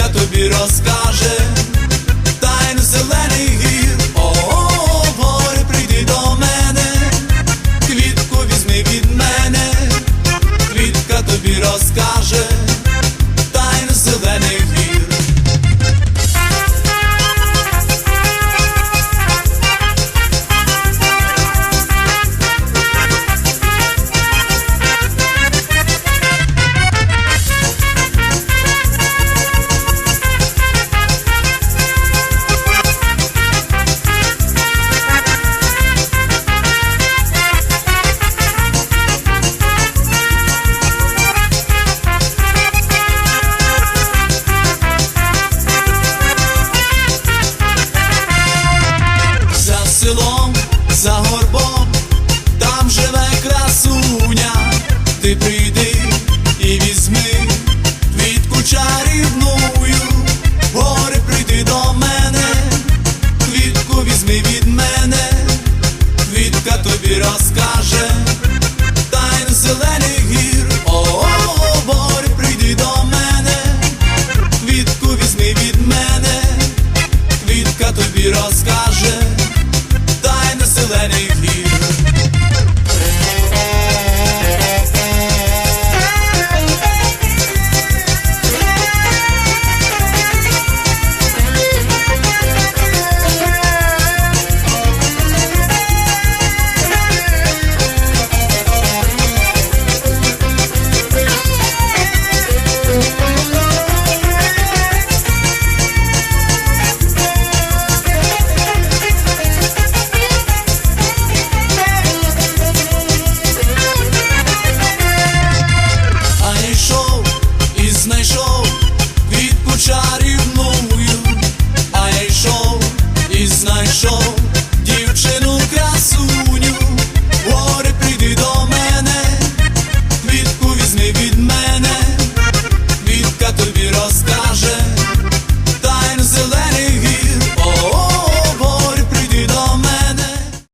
яка тобі розкаже, Тайн зелений гір, о, -о, -о гори прийди до мене, квітку візьми від мене, квітка тобі розкаже. Розкаже, чарівною, а я йшов і знайшов.